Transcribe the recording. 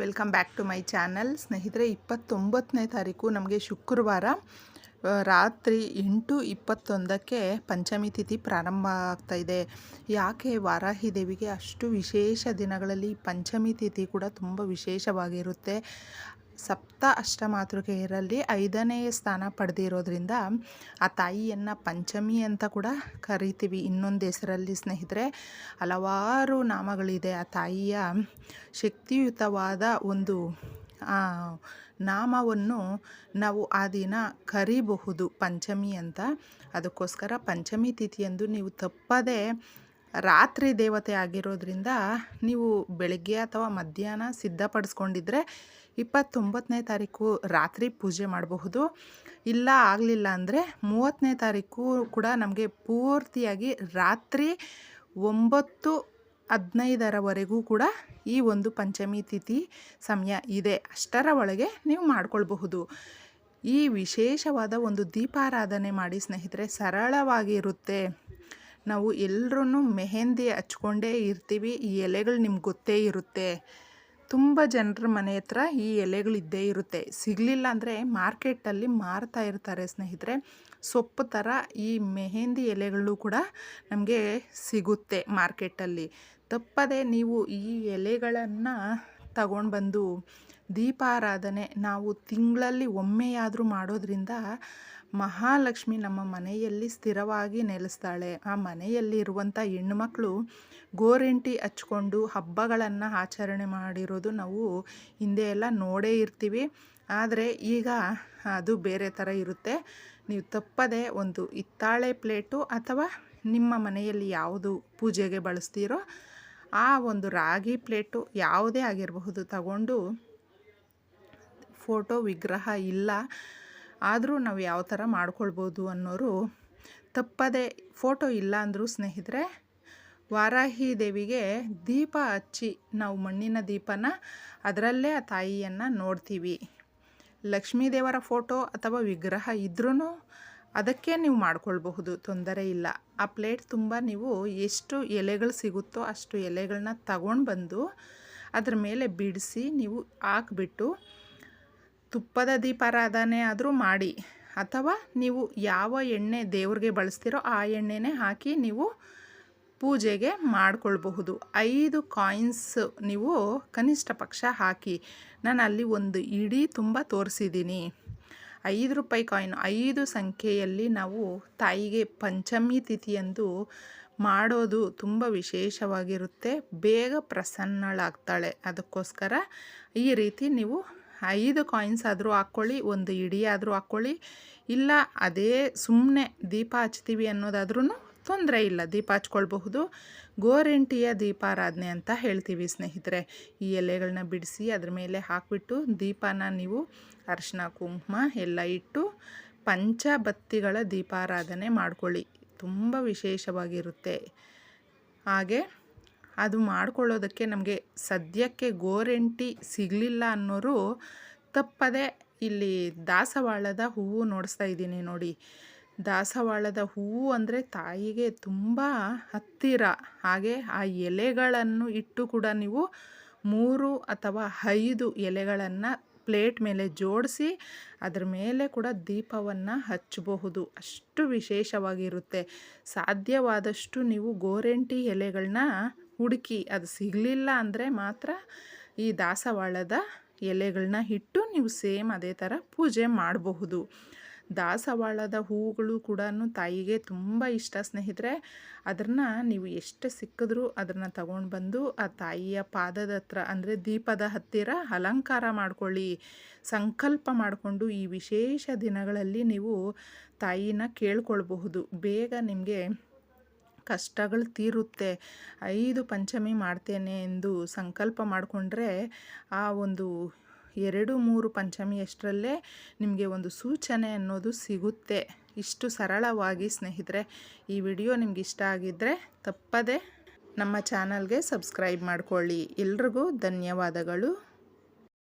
Welcome back to my channel. ಸ್ನೇಹಿತರೆ, ಇಪ್ಪತ್ತೊಂಬತ್ತನೇ ತಾರೀಕು ನಮಗೆ ಶುಕ್ರವಾರ ರಾತ್ರಿ ಎಂಟು ಇಪ್ಪತ್ತೊಂದಕ್ಕೆ ಪಂಚಮಿ ತಿಥಿ ಪ್ರಾರಂಭ ಆಗ್ತಾ ಇದೆ. ಯಾಕೆ ವಾರಾಹಿ ದೇವಿಗೆ ಅಷ್ಟು ವಿಶೇಷ ದಿನಗಳಲ್ಲಿ ಪಂಚಮಿ ತಿಥಿ ಕೂಡ ತುಂಬ ವಿಶೇಷವಾಗಿರುತ್ತೆ? ಸಪ್ತ ಅಷ್ಟಮಾತೃಕೆಯರಲ್ಲಿ ಐದನೇ ಸ್ಥಾನ ಪಡೆದಿರೋದ್ರಿಂದ ಆ ತಾಯಿಯನ್ನು ಪಂಚಮಿ ಅಂತ ಕೂಡ ಕರಿತೀವಿ. ಇನ್ನೊಂದು ಹೆಸರಲ್ಲಿ ಸ್ನೇಹಿತರೆ, ಹಲವಾರು ನಾಮಗಳಿದೆ. ಆ ತಾಯಿಯ ಶಕ್ತಿಯುತವಾದ ಒಂದು ನಾಮವನ್ನು ನಾವು ಆ ದಿನ ಕರಿಬಹುದು. ಪಂಚಮಿ ಅಂತ. ಅದಕ್ಕೋಸ್ಕರ ಪಂಚಮಿ ತಿಥಿಯಂದು ನೀವು ತಪ್ಪದೇ ರಾತ್ರಿ ದೇವತೆ ಆಗಿರೋದ್ರಿಂದ ನೀವು ಬೆಳಗ್ಗೆ ಅಥವಾ ಮಧ್ಯಾಹ್ನ ಸಿದ್ಧಪಡಿಸ್ಕೊಂಡಿದ್ರೆ ಇಪ್ಪತ್ತೊಂಬತ್ತನೇ ತಾರೀಕು ರಾತ್ರಿ ಪೂಜೆ ಮಾಡಬಹುದು. ಇಲ್ಲ ಆಗಲಿಲ್ಲ ಅಂದರೆ ಮೂವತ್ತನೇ ತಾರೀಕು ಕೂಡ ನಮಗೆ ಪೂರ್ತಿಯಾಗಿ ರಾತ್ರಿ ಒಂಬತ್ತು ಹದಿನೈದರವರೆಗೂ ಕೂಡ ಈ ಒಂದು ಪಂಚಮಿ ತಿಥಿ ಸಮಯ ಇದೆ. ಅಷ್ಟರ ಒಳಗೆ ನೀವು ಮಾಡಿಕೊಳ್ಬಹುದು. ಈ ವಿಶೇಷವಾದ ಒಂದು ದೀಪಾರಾಧನೆ ಮಾಡಿ ಸ್ನೇಹಿತರೆ, ಸರಳವಾಗಿರುತ್ತೆ. ನಾವು ಎಲ್ಲರೂ ಮೆಹೆಂದಿ ಹಚ್ಕೊಂಡೇ ಇರ್ತೀವಿ. ಈ ಎಲೆಗಳು ನಿಮ್ಗೆ ಗೊತ್ತೇ ಇರುತ್ತೆ. ತುಂಬ ಜನರ ಮನೆ ಹತ್ರ ಈ ಎಲೆಗಳು ಇದ್ದೇ ಇರುತ್ತೆ. ಸಿಗಲಿಲ್ಲ ಅಂದರೆ ಮಾರ್ಕೆಟಲ್ಲಿ ಮಾರ್ತಾ ಇರ್ತಾರೆ ಸ್ನೇಹಿತರೆ. ಸೊಪ್ಪು ಥರ ಈ ಮೆಹೆಂದಿ ಎಲೆಗಳು ಕೂಡ ನಮಗೆ ಸಿಗುತ್ತೆ ಮಾರ್ಕೆಟಲ್ಲಿ. ತಪ್ಪದೆ ನೀವು ಈ ಎಲೆಗಳನ್ನು ತಗೊಂಡು ಬಂದು ದೀಪಾರಾಧನೆ ನಾವು ತಿಂಗಳಲ್ಲಿ ಒಮ್ಮೆಯಾದರೂ ಮಾಡೋದ್ರಿಂದ ಮಹಾಲಕ್ಷ್ಮಿ ನಮ್ಮ ಮನೆಯಲ್ಲಿ ಸ್ಥಿರವಾಗಿ ನೆಲೆಸ್ತಾಳೆ. ಆ ಮನೆಯಲ್ಲಿ ಇರುವಂಥ ಹೆಣ್ಣುಮಕ್ಕಳು ಗೋರೆಂಟಿ ಹಚ್ಕೊಂಡು ಹಬ್ಬಗಳನ್ನು ಆಚರಣೆ ಮಾಡಿರೋದು ನಾವು ಹಿಂದೆ ಎಲ್ಲ ನೋಡೇ ಇರ್ತೀವಿ. ಆದರೆ ಈಗ ಅದು ಬೇರೆ ಥರ ಇರುತ್ತೆ. ನೀವು ತಪ್ಪದೆ ಒಂದು ಹಿತ್ತಾಳೆ ಪ್ಲೇಟು ಅಥವಾ ನಿಮ್ಮ ಮನೆಯಲ್ಲಿ ಯಾವುದು ಪೂಜೆಗೆ ಬಳಸ್ತೀರೋ ಆ ಒಂದು ರಾಗಿ ಪ್ಲೇಟು ಯಾವುದೇ ಆಗಿರಬಹುದು ತಗೊಂಡು ಫೋಟೋ ವಿಗ್ರಹ ಇಲ್ಲ. ಆದರೂ ನಾವು ಯಾವ ಥರ ಮಾಡ್ಕೊಳ್ಬೋದು ಅನ್ನೋರು ತಪ್ಪದೆ ಫೋಟೋ ಇಲ್ಲ ಅಂದರೂ ಸ್ನೇಹಿತರೆ, ವಾರಾಹಿ ದೇವಿಗೆ ದೀಪ ಹಚ್ಚಿ ನಾವು ಮಣ್ಣಿನ ದೀಪನ ಅದರಲ್ಲೇ ಆ ತಾಯಿಯನ್ನು ನೋಡ್ತೀವಿ. ಲಕ್ಷ್ಮೀ ದೇವರ ಫೋಟೋ ಅಥವಾ ವಿಗ್ರಹ ಇದ್ರೂ ಅದಕ್ಕೆ ನೀವು ಮಾಡ್ಕೊಳ್ಬಹುದು, ತೊಂದರೆ ಇಲ್ಲ. ಆ ಪ್ಲೇಟ್ ತುಂಬ ನೀವು ಎಷ್ಟು ಎಲೆಗಳು ಸಿಗುತ್ತೋ ಅಷ್ಟು ಎಲೆಗಳನ್ನ ತಗೊಂಡು ಬಂದು ಅದ್ರ ಮೇಲೆ ಬಿಡಿಸಿ ನೀವು ಹಾಕ್ಬಿಟ್ಟು ತುಪ್ಪದ ದೀಪಾರಾಧನೆ ಆದರೂ ಮಾಡಿ. ಅಥವಾ ನೀವು ಯಾವ ಎಣ್ಣೆ ದೇವ್ರಿಗೆ ಬಳಸ್ತೀರೋ ಆ ಎಣ್ಣೆನೇ ಹಾಕಿ ನೀವು ಪೂಜೆಗೆ ಮಾಡಿಕೊಳ್ಬಹುದು. ಐದು ಕಾಯಿನ್ಸ್ ನೀವು ಕನಿಷ್ಠ ಪಕ್ಷ ಹಾಕಿ. ನಾನು ಅಲ್ಲಿ ಒಂದು ಇಡೀ ತುಂಬ ತೋರಿಸಿದ್ದೀನಿ. ಐದು ರೂಪಾಯಿ ಕಾಯಿನ್, ಐದು ಸಂಖ್ಯೆಯಲ್ಲಿ ನಾವು ತಾಯಿಗೆ ಪಂಚಮಿ ತಿಥಿಯಂದು ಮಾಡೋದು ತುಂಬ ವಿಶೇಷವಾಗಿರುತ್ತೆ. ಬೇಗ ಪ್ರಸನ್ನಳಾಗ್ತಾಳೆ. ಅದಕ್ಕೋಸ್ಕರ ಈ ರೀತಿ ನೀವು ಐದು ಕಾಯಿನ್ಸ್ ಆದರೂ ಹಾಕ್ಕೊಳ್ಳಿ, ಒಂದು ಇಡಿ ಆದರೂ ಹಾಕ್ಕೊಳ್ಳಿ. ಇಲ್ಲ, ಅದೇ ಸುಮ್ಮನೆ ದೀಪ ಹಚ್ತೀವಿ ಅನ್ನೋದಾದ್ರೂ ತೊಂದರೆ ಇಲ್ಲ, ದೀಪ ಹಚ್ಕೊಳ್ಬಹುದು. ಗೋರೆಂಟಿಯ ದೀಪಾರಾಧನೆ ಅಂತ ಹೇಳ್ತೀವಿ ಸ್ನೇಹಿತರೆ. ಈ ಎಲೆಗಳನ್ನ ಬಿಡಿಸಿ ಅದ್ರ ಮೇಲೆ ಹಾಕಿಬಿಟ್ಟು ದೀಪನ ನೀವು ಅರಿಶಿನ, ಕುಂಕುಮ ಎಲ್ಲ ಇಟ್ಟು ಪಂಚಬತ್ತಿಗಳ ದೀಪಾರಾಧನೆ ಮಾಡ್ಕೊಳ್ಳಿ. ತುಂಬ ವಿಶೇಷವಾಗಿರುತ್ತೆ. ಹಾಗೆ ಅದು ಮಾಡ್ಕೊಳ್ಳೋದಕ್ಕೆ ನಮಗೆ ಸದ್ಯಕ್ಕೆ ಗೋರೆಂಟಿ ಸಿಗಲಿಲ್ಲ ಅನ್ನೋರು ತಪ್ಪದೆ ಇಲ್ಲಿ ದಾಸವಾಳದ ಹೂವು ನೋಡಿಸ್ತಾ ಇದ್ದೀನಿ ನೋಡಿ. ದಾಸವಾಳದ ಹೂವು ಅಂದರೆ ತಾಯಿಗೆ ತುಂಬ ಹತ್ತಿರ. ಹಾಗೆ ಆ ಎಲೆಗಳನ್ನು ಇಟ್ಟು ಕೂಡ ನೀವು ಮೂರು ಅಥವಾ ಐದು ಎಲೆಗಳನ್ನು ಪ್ಲೇಟ್ ಮೇಲೆ ಜೋಡಿಸಿ ಅದರ ಮೇಲೆ ಕೂಡ ದೀಪವನ್ನು ಹಚ್ಚಬಹುದು. ಅಷ್ಟು ವಿಶೇಷವಾಗಿರುತ್ತೆ. ಸಾಧ್ಯವಾದಷ್ಟು ನೀವು ಗೋರೆಂಟಿ ಎಲೆಗಳನ್ನ ಹುಡುಕಿ ಅದು ಸಿಗಲಿಲ್ಲ ಅಂದರೆ ಮಾತ್ರ ಈ ದಾಸವಾಳದ ಎಲೆಗಳನ್ನ ಇಟ್ಟು ನೀವು ಸೇಮ್ ಅದೇ ಥರ ಪೂಜೆ ಮಾಡಬಹುದು. ದಾಸವಾಳದ ಹೂಗಳು ಕೂಡ ತಾಯಿಗೆ ತುಂಬ ಇಷ್ಟ ಸ್ನೇಹಿತರೆ ಅದನ್ನು ನೀವು ಎಷ್ಟು ಸಿಕ್ಕಿದ್ರೂ ಅದನ್ನು ತಗೊಂಡು ಬಂದು ಆ ತಾಯಿಯ ಪಾದದ ಹತ್ರ ಅಂದರೆ ದೀಪದ ಹತ್ತಿರ ಅಲಂಕಾರ ಮಾಡ್ಕೊಳ್ಳಿ. ಸಂಕಲ್ಪ ಮಾಡಿಕೊಂಡು ಈ ವಿಶೇಷ ದಿನಗಳಲ್ಲಿ ನೀವು ತಾಯಿನ ಕೇಳ್ಕೊಳ್ಬಹುದು. ಬೇಗ ನಿಮಗೆ ಕಷ್ಟಗಳು ತೀರುತ್ತೆ. ಐದು ಪಂಚಮಿ ಮಾಡ್ತೇನೆ ಎಂದು ಸಂಕಲ್ಪ ಮಾಡಿಕೊಂಡ್ರೆ ಆ ಒಂದು ಎರಡು ಮೂರು ಪಂಚಮಿ ಅಷ್ಟರಲ್ಲೇ ನಿಮಗೆ ಒಂದು ಸೂಚನೆ ಅನ್ನೋದು ಸಿಗುತ್ತೆ. ಇಷ್ಟು ಸರಳವಾಗಿ ಸ್ನೇಹಿತರೆ, ಈ ವಿಡಿಯೋ ನಿಮ್ಗೆ ಇಷ್ಟ ಆಗಿದ್ದರೆ ತಪ್ಪದೆ ನಮ್ಮ ಚಾನಲ್ಗೆ ಸಬ್ಸ್ಕ್ರೈಬ್ ಮಾಡ್ಕೊಳ್ಳಿ. ಎಲ್ರಿಗೂ ಧನ್ಯವಾದಗಳು.